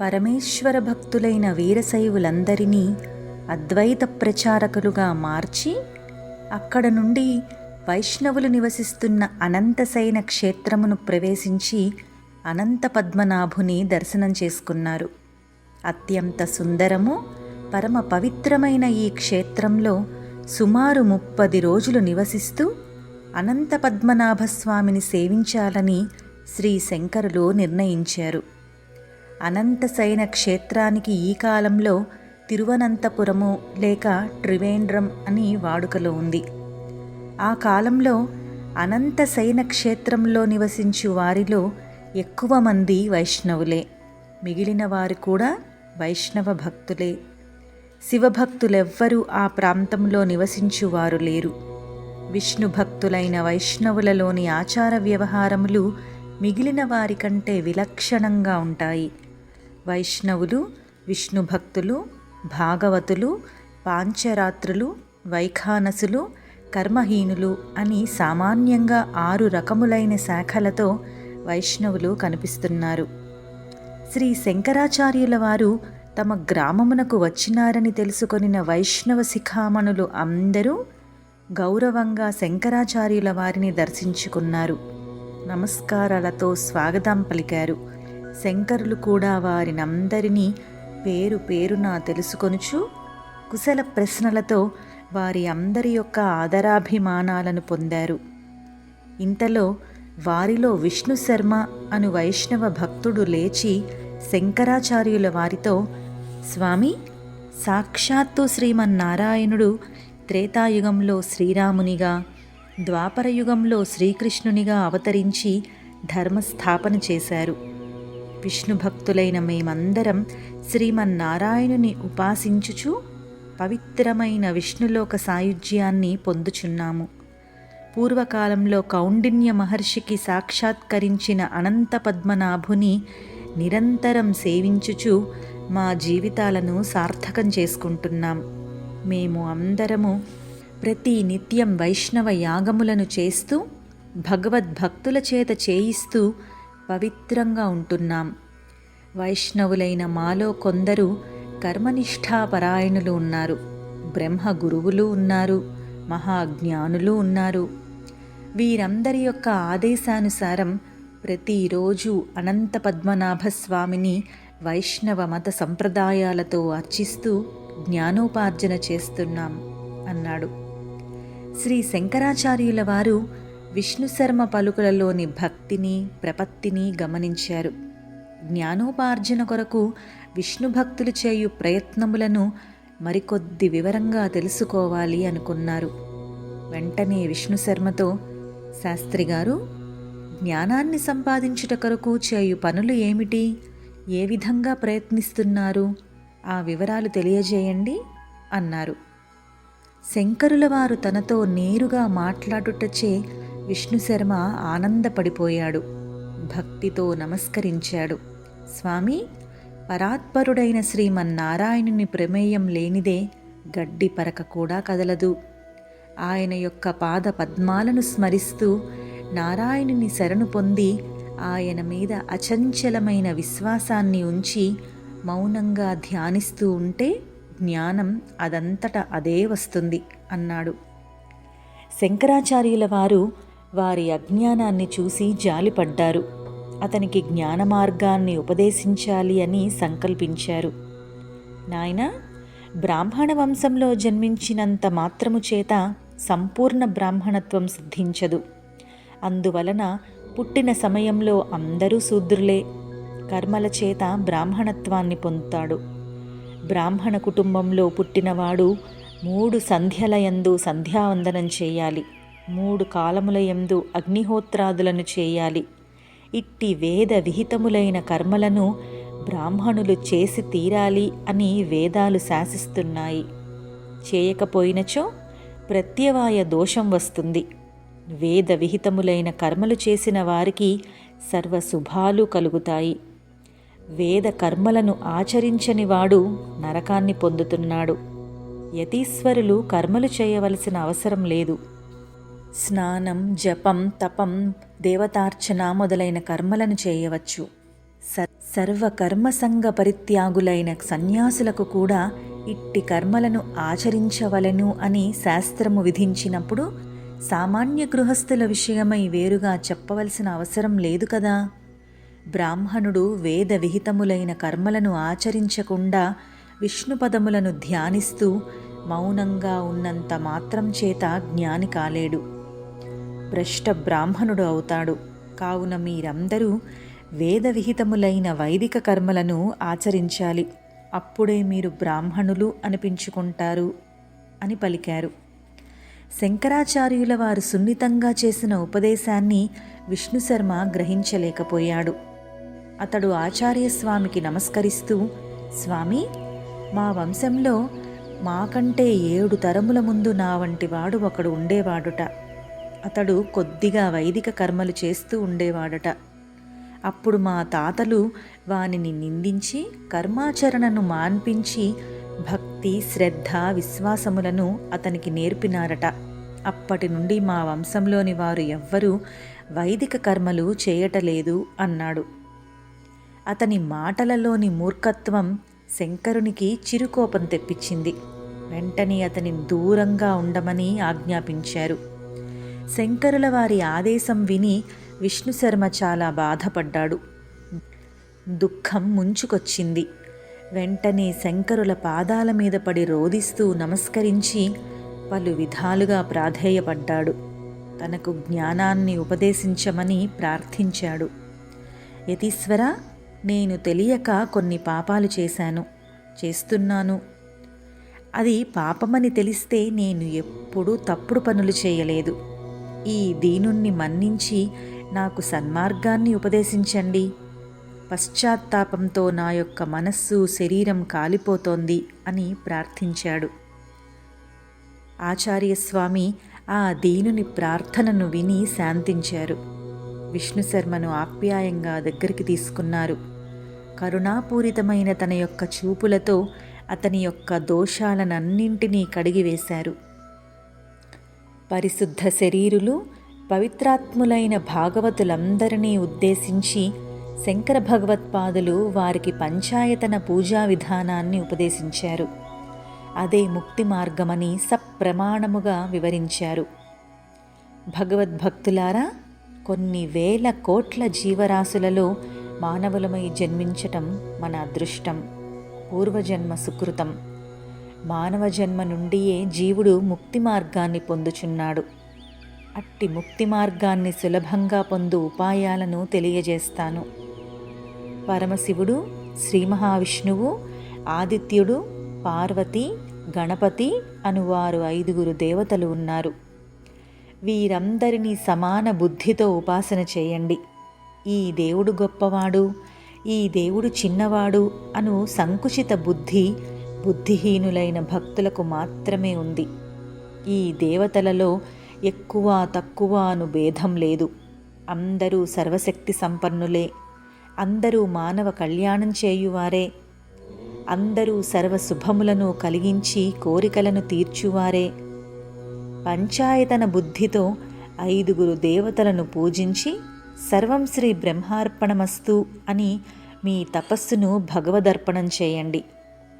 పరమేశ్వర భక్తులైన వీరశైవులందరినీ అద్వైత ప్రచారకులుగా మార్చి అక్కడ నుండి వైష్ణవులు నివసిస్తున్న అనంతశయన క్షేత్రమును ప్రవేశించి అనంత పద్మనాభుని దర్శనం చేసుకున్నారు. అత్యంత సుందరము పరమ పవిత్రమైన ఈ క్షేత్రంలో సుమారు ముప్పది రోజులు నివసిస్తూ అనంత పద్మనాభ స్వామిని సేవించాలని శ్రీ శంకరులు నిర్ణయించారు. అనంతసైన క్షేత్రానికి ఈ కాలంలో తిరువనంతపురము లేక త్రివేంద్రం అని వాడుకలో ఉంది. ఆ కాలంలో అనంతసైన క్షేత్రంలో నివసించు వారిలో ఎక్కువ మంది వైష్ణవులే. మిగిలిన వారు కూడా వైష్ణవ భక్తులే. శివభక్తులెవ్వరూ ఆ ప్రాంతంలో నివసించువారు లేరు. విష్ణు భక్తులైన వైష్ణవులలోని ఆచార వ్యవహారములు మిగిలిన వారి కంటే విలక్షణంగా ఉంటాయి. వైష్ణవులు విష్ణు భక్తులు భాగవతులు పాంచరాత్రులు వైఖానసులు కర్మహీనులు అని సామాన్యంగా ఆరు రకములైన శాఖలతో వైష్ణవులు కనిపిస్తున్నారు. శ్రీ శంకరాచార్యుల వారు తమ గ్రామమునకు వచ్చినారని తెలుసుకొనిన వైష్ణవ శిఖామణులు అందరూ గౌరవంగా శంకరాచార్యుల వారిని దర్శించుకున్నారు. నమస్కారాలతో స్వాగతం పలికారు. శంకరులు కూడా వారినందరినీ పేరు పేరున తెలుసుకొనుచు కుశల ప్రశ్నలతో వారి అందరి యొక్క ఆదరాభిమానాలను పొందారు. ఇంతలో వారిలో విష్ణు శర్మ అను వైష్ణవ భక్తుడు లేచి శంకరాచార్యుల వారితో స్వామి సాక్షాత్తు శ్రీమన్నారాయణుడు త్రేతాయుగంలో శ్రీరామునిగా ద్వాపరయుగంలో శ్రీకృష్ణునిగా అవతరించి ధర్మస్థాపన చేశారు. విష్ణు భక్తులైన మేమందరం శ్రీమన్నారాయణుని ఉపాసించుచు పవిత్రమైన విష్ణులోక సాయుధ్యాన్ని పొందుచున్నాము. పూర్వకాలంలో కౌండిన్య మహర్షికి సాక్షాత్కరించిన అనంత పద్మనాభుని నిరంతరం సేవించుచు మా జీవితాలను సార్థకం చేసుకుంటున్నాం. మేము అందరము ప్రతి నిత్యం వైష్ణవ యాగములను చేస్తూ భగవద్భక్తుల చేత చేయిస్తూ పవిత్రంగా ఉంటున్నాం. వైష్ణవులైన మాలో కొందరు కర్మనిష్ఠాపరాయణులు ఉన్నారు. బ్రహ్మ గురువులు ఉన్నారు. మహాజ్ఞానులు ఉన్నారు. వీరందరి యొక్క ఆదేశానుసారం ప్రతిరోజు అనంత పద్మనాభ స్వామిని వైష్ణవ మత సంప్రదాయాలతో అర్చిస్తూ జ్ఞానోపార్జన చేస్తున్నాం అన్నాడు. శ్రీ శంకరాచార్యుల వారు విష్ణుశర్మ పలుకులలోని భక్తిని ప్రపత్తిని గమనించారు. జ్ఞానోపార్జన కొరకు విష్ణు భక్తులు చేయు ప్రయత్నములను మరికొద్ది వివరంగా తెలుసుకోవాలి అనుకున్నారు. వెంటనే విష్ణు శర్మతో శాస్త్రి గారు జ్ఞానాన్ని సంపాదించుట కొరకు చేయు పనులు ఏమిటి? ఏ విధంగా ప్రయత్నిస్తున్నారు? ఆ వివరాలు తెలియజేయండి అన్నారు. శంకరుల వారు తనతో నేరుగా మాట్లాడుటచే విష్ణుశర్మ ఆనందపడిపోయాడు. భక్తితో నమస్కరించాడు. స్వామి పరాత్పరుడైన శ్రీమన్నారాయణుని ప్రమేయం లేనిదే గడ్డి పరక కూడా కదలదు. ఆయన యొక్క పాద పద్మాలను స్మరిస్తూ నారాయణుని శరణు పొంది ఆయన మీద అచంచలమైన విశ్వాసాన్ని ఉంచి మౌనంగా ధ్యానిస్తూ ఉంటే జ్ఞానం అదంతట అదే వస్తుంది అన్నాడు. శంకరాచార్యుల వారు వారి అజ్ఞానాన్ని చూసి జాలిపడ్డారు. అతనికి జ్ఞాన మార్గాన్ని ఉపదేశించాలి అని సంకల్పించారు. నాయన బ్రాహ్మణ వంశంలో జన్మించినంత మాత్రము చేత సంపూర్ణ బ్రాహ్మణత్వం సిద్ధించదు. అందువలన పుట్టిన సమయంలో అందరూ శూద్రులే. కర్మల చేత బ్రాహ్మణత్వాన్ని పొందుతాడు. బ్రాహ్మణ కుటుంబంలో పుట్టినవాడు మూడు సంధ్యలయందు సంధ్యావందనం చేయాలి. మూడు కాలముల ఎందు అగ్నిహోత్రాదులను చేయాలి. ఇట్టి వేద విహితములైన కర్మలను బ్రాహ్మణులు చేసి తీరాలి అని వేదాలు శాసిస్తున్నాయి. చేయకపోయినచో ప్రత్యవాయ దోషం వస్తుంది. వేద విహితములైన కర్మలు చేసిన వారికి సర్వ శుభాలు కలుగుతాయి. వేద కర్మలను ఆచరించని వాడు నరకాన్ని పొందుతున్నాడు. యతీశ్వరులు కర్మలు చేయవలసిన అవసరం లేదు. స్నానం జపం తపం దేవతార్చన మొదలైన కర్మలను చేయవచ్చు. స సర్వకర్మసంగ పరిత్యాగులైన సన్యాసులకు కూడా ఇట్టి కర్మలను ఆచరించవలెను అని శాస్త్రము విధించినప్పుడు సామాన్య గృహస్థుల విషయమై వేరుగా చెప్పవలసిన అవసరం లేదు కదా. బ్రాహ్మణుడు వేద విహితములైన కర్మలను ఆచరించకుండా విష్ణుపదములను ధ్యానిస్తూ మౌనంగా ఉన్నంత మాత్రం చేత జ్ఞాని కాలేడు. భ్రష్ట బ్రాహ్మణుడు అవుతాడు. కావున మీరందరూ వేదవిహితములైన వైదిక కర్మలను ఆచరించాలి. అప్పుడే మీరు బ్రాహ్మణులు అనిపించుకుంటారు అని పలికారు. శంకరాచార్యుల వారు సున్నితంగా చేసిన ఉపదేశాన్ని విష్ణుశర్మ గ్రహించలేకపోయాడు. అతడు ఆచార్యస్వామికి నమస్కరిస్తూ స్వామి మా వంశంలో మాకంటే ఏడు తరముల ముందు నా వంటి వాడు ఒకడు ఉండేవాడుట. అతడు కొద్దిగా వైదిక కర్మలు చేస్తూ ఉండేవాడట. అప్పుడు మా తాతలు వానిని నిందించి కర్మాచరణను మాన్పించి భక్తి శ్రద్ధ విశ్వాసములను అతనికి నేర్పినారట. అప్పటి నుండి మా వంశంలోని వారు ఎవ్వరూ వైదిక కర్మలు చేయటలేదు అన్నాడు. అతని మాటలలోని మూర్ఖత్వం శంకరునికి చిరుకోపం తెప్పించింది. వెంటనే అతని దూరంగా ఉండమని ఆజ్ఞాపించారు. శంకరుల వారి ఆదేశం విని విష్ణుశర్మ చాలా బాధపడ్డాడు. దుఃఖం ముంచుకొచ్చింది. వెంటనే శంకరుల పాదాల మీద పడి రోదిస్తూ నమస్కరించి పలు విధాలుగా ప్రాధేయపడ్డాడు. తనకు జ్ఞానాన్ని ఉపదేశించమని ప్రార్థించాడు. యతీశ్వర నేను తెలియక కొన్ని పాపాలు చేశాను. చేస్తున్నాను. అది పాపమని తెలిస్తే నేను ఎప్పుడూ తప్పుడు పనులు చేయలేదు. ఈ దీనుణ్ణి మన్నించి నాకు సన్మార్గాన్ని ఉపదేశించండి. పశ్చాత్తాపంతో నా యొక్క మనస్సు శరీరం కాలిపోతోంది అని ప్రార్థించాడు. ఆచార్యస్వామి ఆ దీనుని ప్రార్థనను విని శాంతించారు. విష్ణుశర్మను ఆప్యాయంగా దగ్గరికి తీసుకున్నారు. కరుణాపూరితమైన తన యొక్క చూపులతో అతని యొక్క దోషాలనన్నింటినీ కడిగివేశారు. పరిశుద్ధ శరీరులు పవిత్రాత్ములైన భాగవతులందరినీ ఉద్దేశించి శంకర భగవత్పాదులు వారికి పంచాయతన పూజా విధానాన్ని ఉపదేశించారు. అదే ముక్తి మార్గమని సప్రమాణముగా వివరించారు. భగవద్భక్తులారా కొన్ని వేల కోట్ల జీవరాశులలో మానవులమై జన్మించటం మన అదృష్టం. పూర్వజన్మ సుకృతం. మానవ జన్మ నుండియే జీవుడు ముక్తి మార్గాన్ని పొందుచున్నాడు. అట్టి ముక్తి మార్గాన్ని సులభంగా పొందు ఉపాయాలను తెలియజేస్తాను. పరమశివుడు శ్రీ మహావిష్ణువు ఆదిత్యుడు పార్వతి గణపతి అనువారు ఐదుగురు దేవతలు ఉన్నారు. వీరందరినీ సమాన బుద్ధితో ఉపాసన చేయండి. ఈ దేవుడు గొప్పవాడు ఈ దేవుడు చిన్నవాడు అను సంకుచిత బుద్ధి బుద్ధిహీనులైన భక్తులకు మాత్రమే ఉంది. ఈ దేవతలలో ఎక్కువ తక్కువ అను భేదం లేదు. అందరూ సర్వశక్తి సంపన్నులే. అందరూ మానవ కళ్యాణం చేయువారే. అందరూ సర్వశుభములను కలిగించి కోరికలను తీర్చువారే. పంచాయతన బుద్ధితో ఐదుగురు దేవతలను పూజించి సర్వం శ్రీ బ్రహ్మార్పణమస్తు అని మీ తపస్సును భగవదర్పణం చేయండి.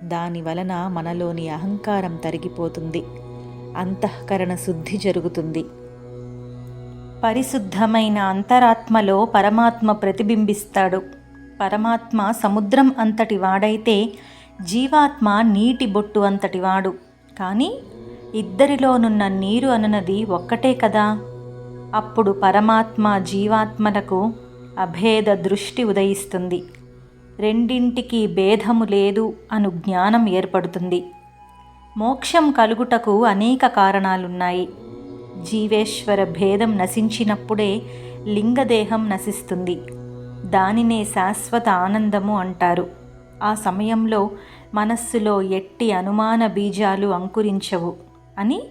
దాని వలన మనలోని అహంకారం తరిగిపోతుంది. అంతఃకరణ శుద్ధి జరుగుతుంది. పరిశుద్ధమైన అంతరాత్మలో పరమాత్మ ప్రతిబింబిస్తాడు. పరమాత్మ సముద్రం అంతటి వాడైతే జీవాత్మ నీటి బొట్టు అంతటి వాడు. కానీ ఇద్దరిలోనున్న నీరు అనున్నది ఒక్కటే కదా? అప్పుడు పరమాత్మ జీవాత్మలకు అభేద దృష్టి ఉదయిస్తుంది. రెండింటికి భేదము లేదు అను జ్ఞానం ఏర్పడుతుంది. మోక్షం కలుగుటకు అనేక కారణాలున్నాయి. జీవేశ్వర భేదం నశించినప్పుడే లింగదేహం నశిస్తుంది. దానినే శాశ్వత ఆనందము అంటారు. ఆ సమయంలో మనస్సులో ఎట్టి అనుమాన బీజాలు అంకురించవు అని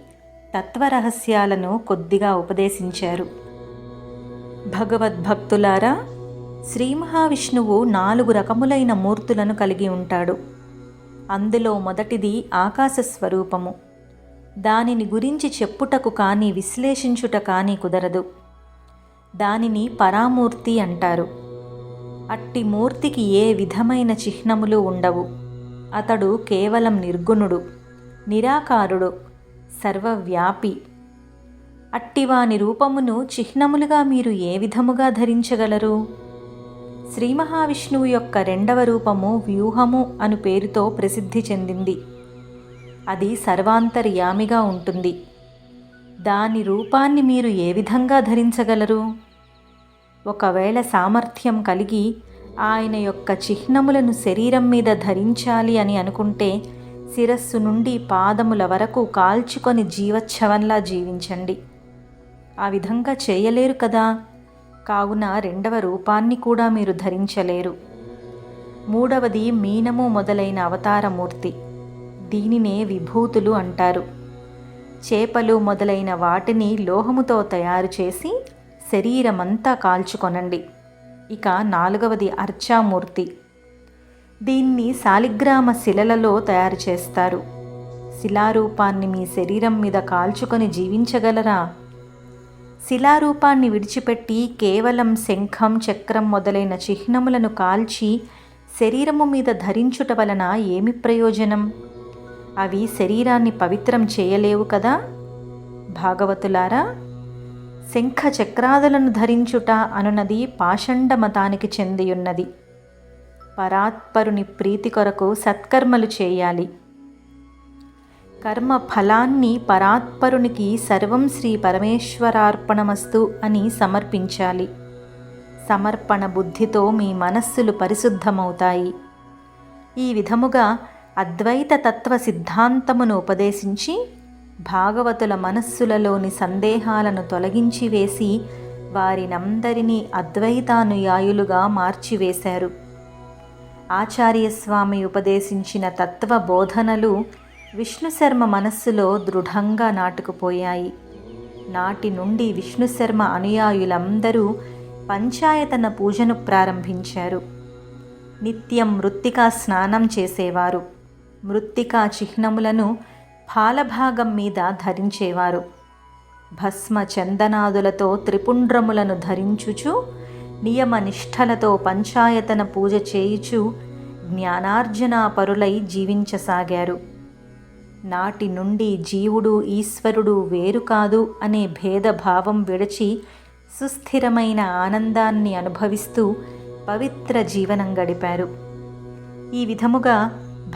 తత్వరహస్యాలను కొద్దిగా ఉపదేశించారు. భగవద్భక్తులారా శ్రీ మహావిష్ణువు నాలుగు రకములైన మూర్తులను కలిగి ఉంటాడు. అందులో మొదటిది ఆకాశ స్వరూపము. దానిని గురించి చెప్పుటకు కానీ విశ్లేషించుట కానీ కుదరదు. దానిని పరామూర్తి అంటారు. అట్టి మూర్తికి ఏ విధమైన చిహ్నములు ఉండవు. అతడు కేవలం నిర్గుణుడు నిరాకారుడు సర్వవ్యాపి. అట్టివాని రూపమును చిహ్నములుగా మీరు ఏ విధముగా ధరించగలరు? శ్రీ మహావిష్ణువు యొక్క రెండవ రూపము వ్యూహము అను పేరుతో ప్రసిద్ధి చెందింది. అది సర్వాంతర్యామిగా ఉంటుంది. దాని రూపాన్ని మీరు ఏ విధంగా ధరించగలరు? ఒకవేళ సామర్థ్యం కలిగి ఆయన యొక్క చిహ్నములను శరీరం మీద ధరించాలి అని అనుకుంటే శిరస్సు నుండి పాదముల వరకు కాల్చుకొని జీవచ్ఛవంలా జీవించండి. ఆ విధంగా చేయలేరు కదా? కావున రెండవ రూపాన్ని కూడా మీరు ధరించలేరు. మూడవది మీనము మొదలైన అవతారమూర్తి. దీనినే విభూతులు అంటారు. చేపలు మొదలైన వాటిని లోహముతో తయారు చేసి శరీరమంతా కాల్చుకొనండి. ఇక నాలుగవది అర్చామూర్తి. దీన్ని శాలిగ్రామ శిలలలో తయారు చేస్తారు. శిలారూపాన్ని మీ శరీరం మీద కాల్చుకొని జీవించగలరా? శిలారూపాన్ని విడిచిపెట్టి కేవలం శంఖం చక్రం మొదలైన చిహ్నములను కాల్చి శరీరము మీద ధరించుట వలన ఏమి ప్రయోజనం? అవి శరీరాన్ని పవిత్రం చేయలేవు కదా? భాగవతులారా శంఖ చక్రాదులను ధరించుట అనునది పాషండ మతానికి చెందియున్నది. పరాత్పరుని ప్రీతి కొరకు సత్కర్మలు చేయాలి. కర్మ ఫలాన్ని పరాత్పరునికి సర్వం శ్రీ పరమేశ్వరార్పణమస్తు అని సమర్పించాలి. సమర్పణ బుద్ధితో మీ మనస్సులు పరిశుద్ధమవుతాయి. ఈ విధముగా అద్వైత తత్వ సిద్ధాంతమును ఉపదేశించి భాగవతుల మనస్సులలోని సందేహాలను తొలగించి వేసి వారినందరినీ అద్వైతానుయాయులుగా మార్చివేశారు. ఆచార్యస్వామి ఉపదేశించిన తత్వ బోధనలు విష్ణుశర్మ మనస్సులో దృఢంగా నాటుకుపోయాయి. నాటి నుండి విష్ణుశర్మ అనుయాయులందరూ పంచాయతన పూజను ప్రారంభించారు. నిత్యం మృత్తికా స్నానం చేసేవారు. మృత్తికా చిహ్నములను పాలభాగం మీద ధరించేవారు. భస్మ చందనాదులతో త్రిపుండ్రములను ధరించుచు నియమ నిష్ఠలతో పంచాయతన పూజ చేయుచు జ్ఞానార్జనా పరులై జీవించసాగారు. నాటి నుండి జీవుడు ఈశ్వరుడు వేరు కాదు అనే భేదభావం విడిచి సుస్థిరమైన ఆనందాన్ని అనుభవిస్తూ పవిత్ర జీవనం గడిపారు. ఈ విధముగా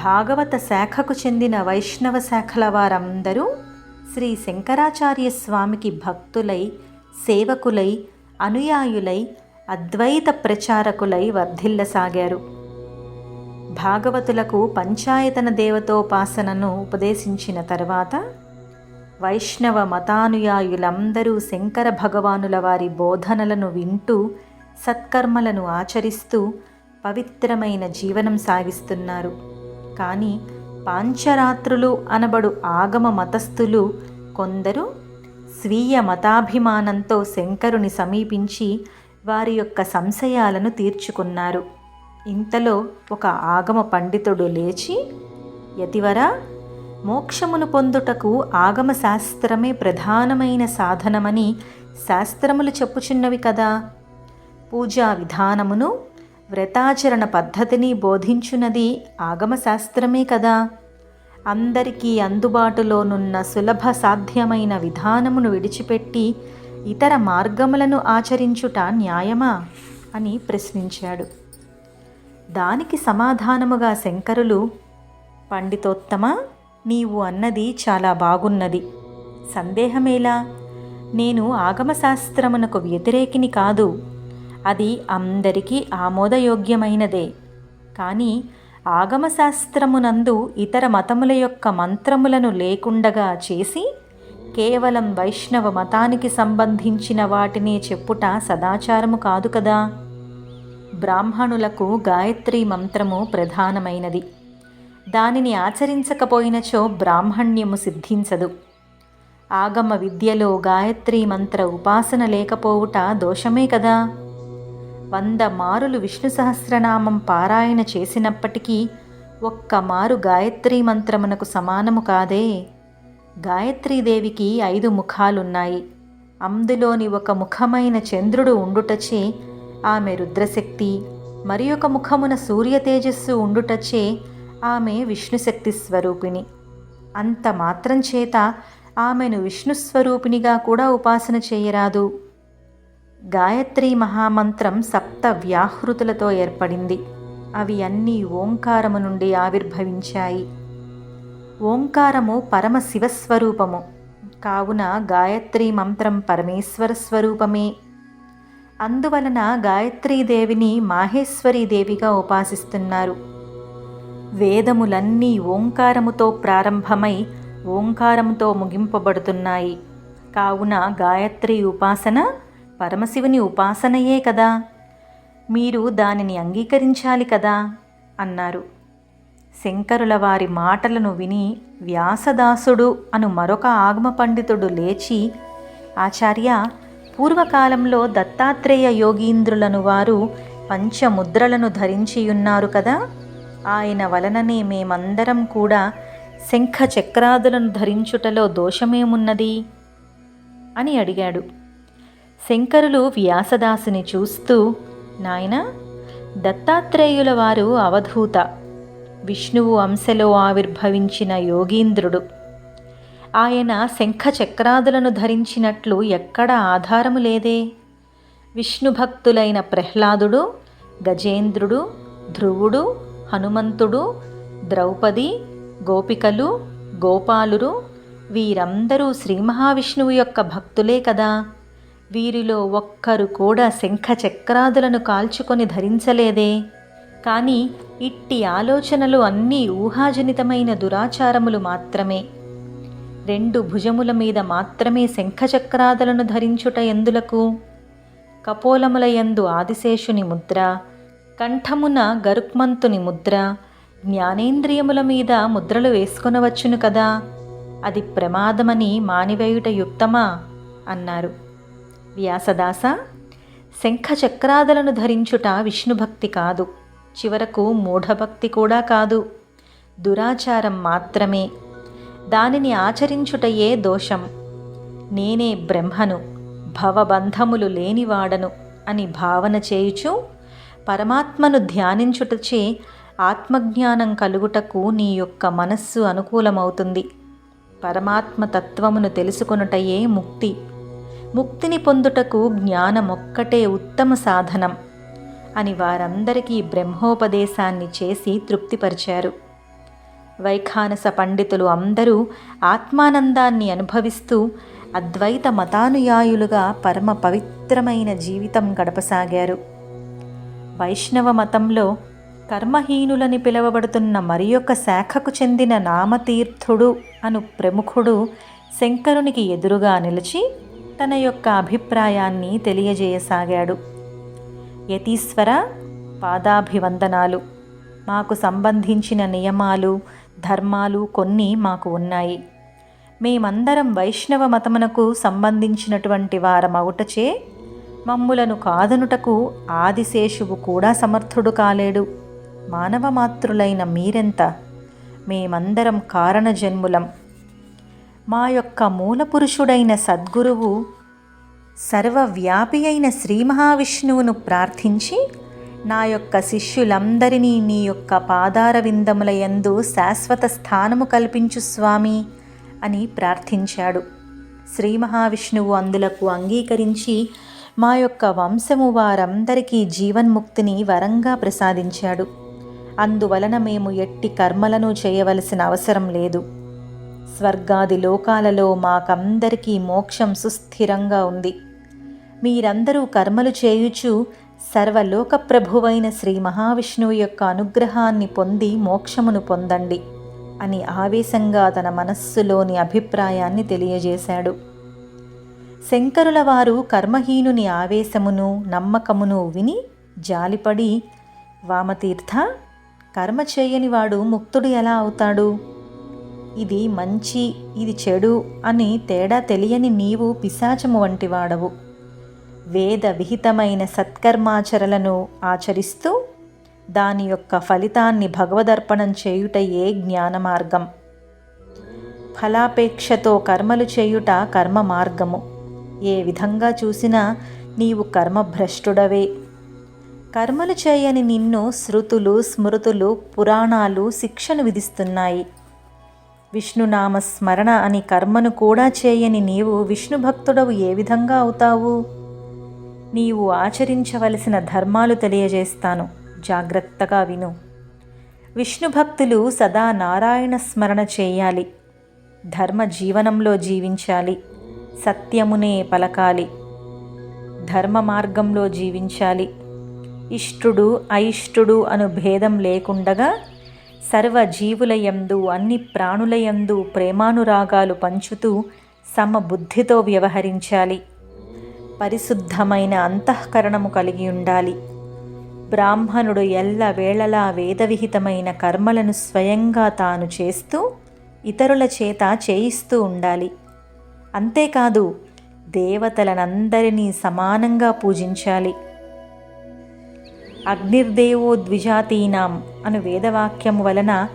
భాగవత శాఖకు చెందిన వైష్ణవ శాఖల వారందరూ శ్రీ శంకరాచార్య స్వామికి భక్తులై సేవకులై అనుయాయులై అద్వైత ప్రచారకులై వర్ధిల్లసాగారు. భాగవతులకు పంచాయతన దేవతోపాసనను ఉపదేశించిన తర్వాత వైష్ణవ మతానుయాయులందరూ శంకర భగవానుల వారి బోధనలను వింటూ సత్కర్మలను ఆచరిస్తూ పవిత్రమైన జీవనం సాగిస్తున్నారు. కానీ పాంచరాత్రులు అనబడు ఆగమ మతస్థులు కొందరు స్వీయ మతాభిమానంతో శంకరుని సమీపించి వారి యొక్క సంశయాలను తీర్చుకున్నారు. ఇంతలో ఒక ఆగమ పండితుడు లేచి యతివరా మోక్షమును పొందుటకు ఆగమ శాస్త్రమే ప్రధానమైన సాధనమని శాస్త్రములు చెప్పుచున్నవి కదా. పూజా విధానమును వ్రతాచరణ పద్ధతిని బోధించున్నది ఆగమశాస్త్రమే కదా. అందరికీ అందుబాటులోనున్న సులభ సాధ్యమైన విధానమును విడిచిపెట్టి ఇతర మార్గములను ఆచరించుట న్యాయమా? అని ప్రశ్నించాడు. దానికి సమాధానముగా శంకరులు పండితోత్తమ నీవు అన్నది చాలా బాగున్నది. సందేహమేలా? నేను ఆగమశాస్త్రమునకు వ్యతిరేకిని కాదు. అది అందరికీ ఆమోదయోగ్యమైనదే. కానీ ఆగమశాస్త్రమునందు ఇతర మతముల యొక్క మంత్రములను లేకుండగా చేసి కేవలం వైష్ణవ మతానికి సంబంధించిన వాటినే చెప్పుట సదాచారము కాదు కదా? బ్రాహ్మణులకు గాయత్రి మంత్రము ప్రధానమైనది. దానిని ఆచరించకపోయినచో బ్రాహ్మణ్యము సిద్ధించదు. ఆగమ విద్యలో గాయత్రి మంత్ర ఉపాసన లేకపోవుట దోషమే కదా? వంద మారులు విష్ణు సహస్రనామం పారాయణ చేసినప్పటికీ ఒక్క మారు గాయత్రీ మంత్రమునకు సమానము కాదే. గాయత్రీదేవికి ఐదు ముఖాలున్నాయి. అందులోని ఒక ముఖమైన చంద్రుడు ఉండుటచే ఆమె రుద్రశక్తి మరి ఒక ముఖమున సూర్య తేజస్సు ఉండుటచే ఆమె విష్ణుశక్తి స్వరూపిణి. అంత మాత్రం చేత ఆమెను విష్ణు స్వరూపిణిగా కూడా ఉపాసన చేయరాదు. గాయత్రి మహామంత్రం సప్త వ్యాహృతులతో ఏర్పడింది. అవి అన్నీ ఓంకారము నుండి ఆవిర్భవించాయి. ఓంకారము పరమ శివస్వరూపము కావున గాయత్రి మంత్రం పరమేశ్వర స్వరూపమే. అందువలన గాయత్రీదేవిని మాహేశ్వరీదేవిగా ఉపాసిస్తున్నారు. వేదములన్నీ ఓంకారముతో ప్రారంభమై ఓంకారముతో ముగింపబడుతున్నాయి. కావున గాయత్రి ఉపాసన పరమశివుని ఉపాసనయే కదా. మీరు దానిని అంగీకరించాలి కదా అన్నారు. శంకరుల వారి మాటలను విని వ్యాసదాసుడు అను మరొక ఆగమ పండితుడు లేచి ఆచార్య పూర్వకాలంలో దత్తాత్రేయ యోగీంద్రులను వారు పంచముద్రలను ధరించియున్నారు కదా. ఆయన వలననే మేమందరం కూడా శంఖ చక్రాదులను ధరించుటలో దోషమేమున్నది? అని అడిగాడు. శంకరులు వ్యాసదాసుని చూస్తూ నాయన దత్తాత్రేయుల వారు అవధూత. విష్ణువు అంశలో ఆవిర్భవించిన యోగీంద్రుడు. ఆయన శంఖ చక్రాదులను ధరించినట్లు ఎక్కడ ఆధారము లేదే? విష్ణు భక్తులైన ప్రహ్లాదుడు గజేంద్రుడు ధ్రువుడు హనుమంతుడు ద్రౌపది గోపికలు గోపాలురు వీరందరూ శ్రీ మహావిష్ణువు యొక్క భక్తులే కదా. వీరిలో ఒక్కరు కూడా శంఖ చక్రాదులను కాల్చుకొని ధరించలేదే. కానీ ఇట్టి ఆలోచనలు అన్నీ ఊహాజనితమైన దురాచారములు మాత్రమే. రెండు భుజముల మీద మాత్రమే శంఖచక్రాదులను ధరించుట ఎందులకు? కపోలముల యందు ఆదిశేషుని ముద్ర కంఠమున గరుక్మంతుని ముద్ర జ్ఞానేంద్రియముల మీద ముద్రలు వేసుకొనవచ్చును కదా? అది ప్రమాదమని మానివేయుట యుక్తమా అన్నారు. వ్యాసదాస శంఖచక్రాదలను ధరించుట విష్ణుభక్తి కాదు చివరకు మూఢభక్తి కూడా కాదు. దురాచారం మాత్రమే. దానిని ఆచరించుటయే దోషం. నేనే బ్రహ్మను భవబంధములు లేనివాడను అని భావన చేయుచు పరమాత్మను ధ్యానించుటచే ఆత్మజ్ఞానం కలుగుటకు నీ యొక్క మనస్సు అనుకూలమవుతుంది. పరమాత్మ తత్వమును తెలుసుకొనుటయే ముక్తి. ముక్తిని పొందుటకు జ్ఞానమొక్కటే ఉత్తమ సాధనం అని వారందరికీ బ్రహ్మోపదేశాన్ని చేసి తృప్తిపరిచారు. వైఖానస పండితులు అందరూ ఆత్మానందాన్ని అనుభవిస్తూ అద్వైత మతానుయాయులుగా పరమ పవిత్రమైన జీవితం గడపసాగారు. వైష్ణవ మతంలో కర్మహీనులని పిలువబడుతున్న మరి యొక్క శాఖకు చెందిన నామతీర్థుడు అను ప్రముఖుడు శంకరునికి ఎదురుగా నిలిచి తన యొక్క అభిప్రాయాన్ని తెలియజేయసాగాడు. యతీశ్వర పాదాభివందనాలు. మాకు సంబంధించిన నియమాలు ధర్మాలు కొన్ని మాకు ఉన్నాయి. మేమందరం వైష్ణవ మతమునకు సంబంధించినటువంటి వారమవుటచే మమ్ములను కాదనుటకు ఆదిశేషువు కూడా సమర్థుడు కాలేడు. మానవ మాత్రులైన మీరెంత? మేమందరం కారణజన్ములం. మా యొక్క మూలపురుషుడైన సద్గురువు సర్వవ్యాపి అయిన శ్రీ మహావిష్ణువును ప్రార్థించి నా యొక్క శిష్యులందరినీ నీ యొక్క పాదార విందముల యందు శాశ్వత స్థానము కల్పించు స్వామి అని ప్రార్థించాడు. శ్రీ మహావిష్ణువు అందులకు అంగీకరించి మా యొక్క వంశము వారందరికీ జీవన్ముక్తిని వరంగా ప్రసాదించాడు. అందువలన మేము ఎట్టి కర్మలను చేయవలసిన అవసరం లేదు. స్వర్గాది లోకాలలో మాకందరికీ మోక్షం సుస్థిరంగా ఉంది. మీరందరూ కర్మలు చేయుచు సర్వలోకప్రభువైన శ్రీ మహావిష్ణువు యొక్క అనుగ్రహాన్ని పొంది మోక్షమును పొందండి అని ఆవేశంగా తన మనస్సులోని అభిప్రాయాన్ని తెలియజేశాడు. శంకరుల వారు కర్మహీనుని ఆవేశమును నమ్మకమును విని జాలిపడి వామతీర్థ కర్మ చేయనివాడు ముక్తుడు ఎలా అవుతాడు? ఇది మంచి ఇది చెడు అని తేడా తెలియని నీవు పిశాచము వంటి వాడవు. వేద విహితమైన సత్కర్మాచరలను ఆచరిస్తూ దాని యొక్క ఫలితాన్ని భగవదర్పణం చేయుటయే జ్ఞాన మార్గం ఫలాపేక్షతో కర్మలు చేయుట కర్మ మార్గము ఏ విధంగా చూసినా నీవు కర్మభ్రష్టుడవే. కర్మలు చేయని నిన్ను శృతులు స్మృతులు పురాణాలు శిక్షను విధిస్తున్నాయి. విష్ణునామ స్మరణ అని కర్మను కూడా చేయని నీవు విష్ణు భక్తుడవు ఏ విధంగా అవుతావు? నీవు ఆచరించవలసిన ధర్మాలు తెలియజేస్తాను. జాగ్రత్తగా విను. విష్ణు భక్తులు సదా నారాయణ స్మరణ చేయాలి. ధర్మ జీవనంలో జీవించాలి. సత్యమునే పలకాలి. ధర్మ మార్గంలో జీవించాలి. ఇష్టుడు అయిష్టుడు అను భేదం లేకుండగా సర్వజీవులయందు అన్ని ప్రాణులయందు ప్రేమానురాగాలు పంచుతూ సమబుద్ధితో వ్యవహరించాలి. పరిశుద్ధమైన అంతఃకరణము కలిగి ఉండాలి. బ్రాహ్మణుడు ఎల్ల వేళలా వేదవిహితమైన కర్మలను స్వయంగా తాను చేస్తూ ఇతరుల చేత చేయిస్తూ ఉండాలి. అంతేకాదు దేవతలనందరినీ సమానంగా పూజించాలి. అగ్నిర్దేవో ద్విజాతీనాం అను వేదవాక్యం వలన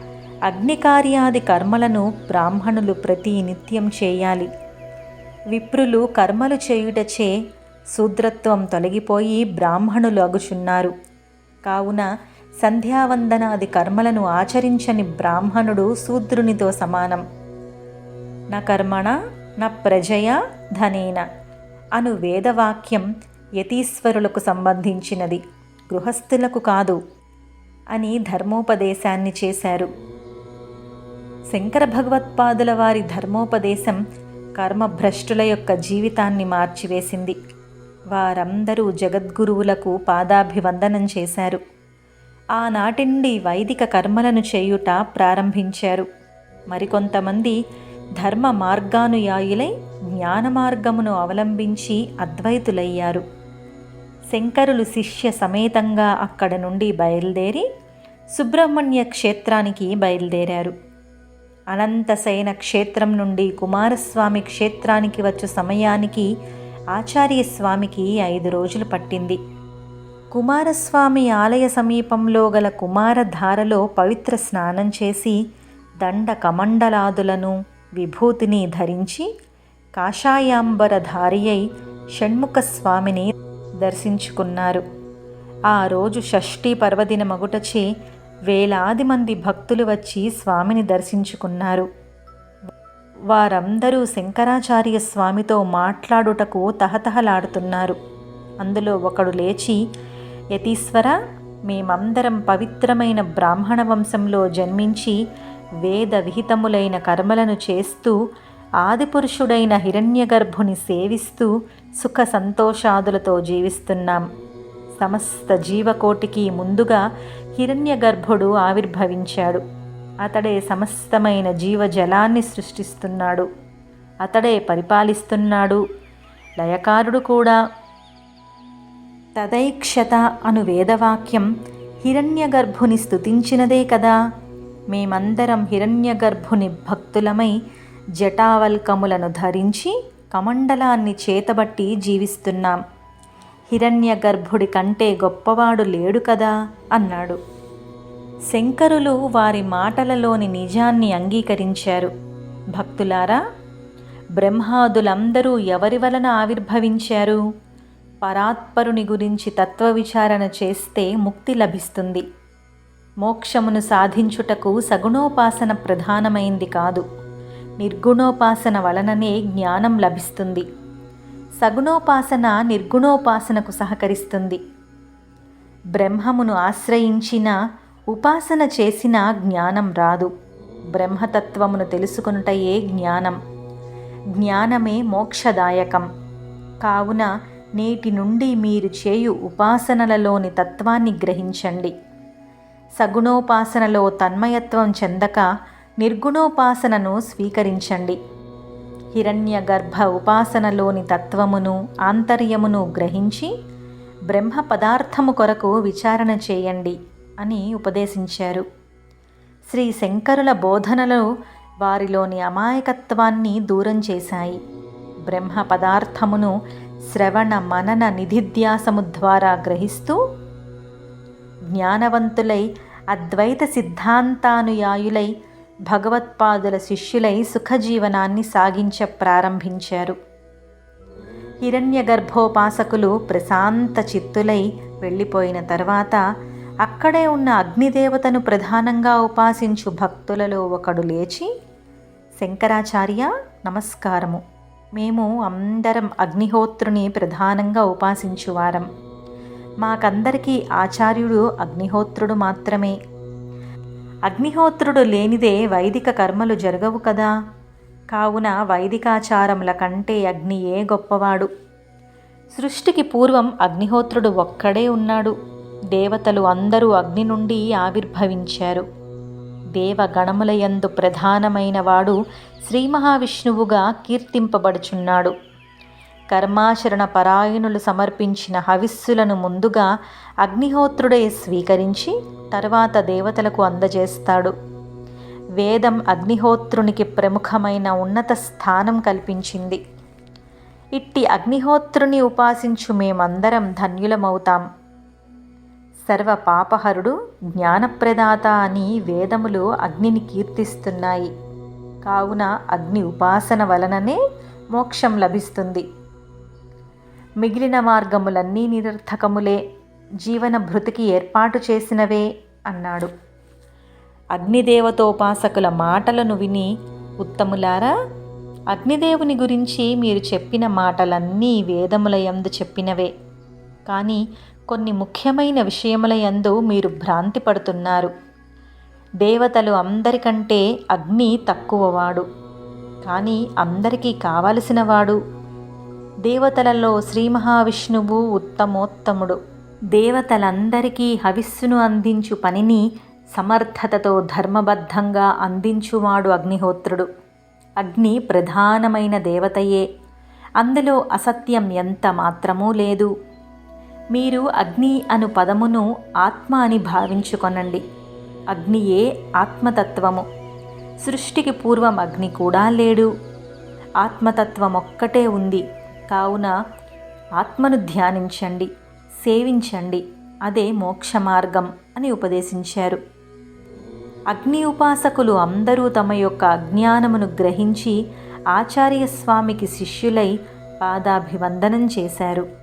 అగ్నికార్యాది కర్మలను బ్రాహ్మణులు ప్రతి నిత్యం చేయాలి. విప్రులు కర్మలు చేయుటచే శూద్రత్వం తొలగిపోయి బ్రాహ్మణులు అగుచున్నారు. కావున సంధ్యావందనాది కర్మలను ఆచరించని బ్రాహ్మణుడు శూద్రునితో సమానం. న కర్మణ న ప్రజయ ధనేన. అను వేదవాక్యం యతీశ్వరులకు సంబంధించినది గృహస్థులకు కాదు అని ధర్మోపదేశాన్ని చేశారు. శంకర భగవత్పాదుల వారి ధర్మోపదేశం కర్మభ్రష్టుల యొక్క జీవితాన్ని మార్చివేసింది. వారందరూ జగద్గురువులకు పాదాభివందనం చేశారు. ఆనాటి నుండి వైదిక కర్మలను చేయుట ప్రారంభించారు. మరికొంతమంది ధర్మ మార్గానుయాయులై జ్ఞాన మార్గమును అవలంబించి అద్వైతులయ్యారు. శంకరులు శిష్య సమేతంగా అక్కడ నుండి బయలుదేరి సుబ్రహ్మణ్య క్షేత్రానికి బయలుదేరారు. అనంతశయన క్షేత్రం నుండి కుమారస్వామి క్షేత్రానికి వచ్చు సమయానికి ఆచార్య స్వామికి ఐదు రోజులు పట్టింది. కుమారస్వామి ఆలయ సమీపంలో గల కుమారధారలో పవిత్ర స్నానం చేసి దండ కమండలాదులను విభూతిని ధరించి కాషాయాంబరధారి అయి షణ్ముఖ స్వామిని దర్శించుకున్నారు. ఆ రోజు షష్ఠీ పర్వదిన మగుటచే వేలాది మంది భక్తులు వచ్చి స్వామిని దర్శించుకున్నారు. వారందరూ శంకరాచార్య స్వామితో మాట్లాడుటకు తహతహలాడుతున్నారు. అందులో ఒకడు లేచి యతీశ్వర మేమందరం పవిత్రమైన బ్రాహ్మణ వంశంలో జన్మించి వేద విహితములైన కర్మలను చేస్తూ ఆదిపురుషుడైన హిరణ్యగర్భుని సేవిస్తూ సుఖ సంతోషాదులతో జీవిస్తున్నాం. సమస్త జీవకోటికి ముందుగా హిరణ్యగర్భుడు ఆవిర్భవించాడు. అతడే సమస్తమైన జీవజలాన్ని సృష్టిస్తున్నాడు. అతడే పరిపాలిస్తున్నాడు. లయకారుడు కూడా. తదైక్షత అను వేదవాక్యం హిరణ్యగర్భుని స్థుతించినదే కదా. మేమందరం హిరణ్యగర్భుని భక్తులమై జటావల్కములను ధరించి కమండలాన్ని చేతబట్టి జీవిస్తున్నాం. హిరణ్య గర్భుడి కంటే గొప్పవాడు లేడు కదా అన్నాడు. శంకరులు వారి మాటలలోని నిజాన్ని అంగీకరించారు. భక్తులారా బ్రహ్మాదులందరూ ఎవరి వలన ఆవిర్భవించారు? పరాత్పరుని గురించి తత్వ విచారణ చేస్తే ముక్తి లభిస్తుంది. మోక్షమును సాధించుటకు సగుణోపాసన ప్రధానమైంది కాదు. నిర్గుణోపాసన వలననే జ్ఞానం లభిస్తుంది. సగుణోపాసన నిర్గుణోపాసనకు సహకరిస్తుంది. బ్రహ్మమును ఆశ్రయించిన ఉపాసన చేసిన జ్ఞానం రాదు. బ్రహ్మతత్వమును తెలుసుకునుటయే జ్ఞానం. జ్ఞానమే మోక్షదాయకం. కావున నేటి నుండి మీరు చేయు ఉపాసనలలోని తత్వాన్ని గ్రహించండి. సగుణోపాసనలో తన్మయత్వం చెందక నిర్గుణోపాసనను స్వీకరించండి. హిరణ్య గర్భ ఉపాసనలోని తత్వమును ఆంతర్యమును గ్రహించి బ్రహ్మ పదార్థము కొరకు విచారణ చేయండి అని ఉపదేశించారు. శ్రీ శంకరుల బోధనలు వారిలోని అమాయకత్వాన్ని దూరం చేశాయి. బ్రహ్మ పదార్థమును శ్రవణ మనన నిధిధ్యాసము ద్వారా గ్రహిస్తూ జ్ఞానవంతులై అద్వైత సిద్ధాంతానుయాయులై భగవత్పాదుల శిష్యులై సుఖజీవనాన్ని సాగించ ప్రారంభించారు. హిరణ్య గర్భోపాసకులు ప్రశాంత చిత్తులై వెళ్ళిపోయిన తర్వాత అక్కడే ఉన్న అగ్నిదేవతను ప్రధానంగా ఉపాసించు భక్తులలో ఒకడు లేచి శంకరాచార్య నమస్కారము. మేము అందరం అగ్నిహోత్రుని ప్రధానంగా ఉపాసించువారం మాకందరికీ ఆచార్యుడు అగ్నిహోత్రుడు మాత్రమే. అగ్నిహోత్రుడు లేనిదే వైదిక కర్మలు జరగవు కదా. కావున వైదికాచారముల కంటే అగ్నియే గొప్పవాడు? సృష్టికి పూర్వం అగ్నిహోత్రుడు ఒక్కడే ఉన్నాడు. దేవతలు అందరూ అగ్ని నుండి ఆవిర్భవించారు. దేవగణములయందు ప్రధానమైన వాడు శ్రీ మహావిష్ణువుగా కీర్తింపబడుచున్నాడు. కర్మాచరణ పరాయణులు సమర్పించిన హవిస్సులను ముందుగా అగ్నిహోత్రుడే స్వీకరించి తర్వాత దేవతలకు అందజేస్తాడు. వేదం అగ్నిహోత్రునికి ప్రముఖమైన ఉన్నత స్థానం కల్పించింది. ఇట్టి అగ్నిహోత్రుని ఉపాసించు మేమందరం ధన్యులమవుతాం. సర్వ పాపహరుడు జ్ఞానప్రదాత అని వేదములు అగ్నిని కీర్తిస్తున్నాయి. కావున అగ్ని ఉపాసన వలననే మోక్షం లభిస్తుంది. మిగిలిన మార్గములన్నీ నిరర్థకములే జీవన భృతికి ఏర్పాటు చేసినవే అన్నాడు. అగ్నిదేవతోపాసకుల మాటలను విని ఉత్తములారా అగ్నిదేవుని గురించి మీరు చెప్పిన మాటలన్నీ వేదముల యందు చెప్పినవే. కానీ కొన్ని ముఖ్యమైన విషయముల యందు మీరు భ్రాంతి పడుతున్నారు. దేవతలు అందరికంటే అగ్ని తక్కువవాడు. కానీ అందరికీ కావలసినవాడు దేవతలలో శ్రీ మహావిష్ణువు ఉత్తమోత్తముడు. దేవతలందరికీ హవిస్సును అందించు పనిని సమర్థతతో ధర్మబద్ధంగా అందించువాడు అగ్నిహోత్రుడు. అగ్ని ప్రధానమైన దేవతయే. అందులో అసత్యం ఎంత మాత్రమూ లేదు. మీరు అగ్ని అను పదమును ఆత్మ అని భావించుకొనండి. అగ్నియే ఆత్మతత్వము. సృష్టికి పూర్వం అగ్ని కూడా లేడు. ఆత్మతత్వం ఒక్కటే ఉంది. కావున ఆత్మను ధ్యానించండి సేవించండి. అదే మోక్ష మార్గం అని ఉపదేశించారు. అగ్ని ఉపాసకులు అందరూ తమ యొక్క అజ్ఞానమును గ్రహించి ఆచార్య స్వామికి శిష్యులై పాదాభివందనం చేశారు.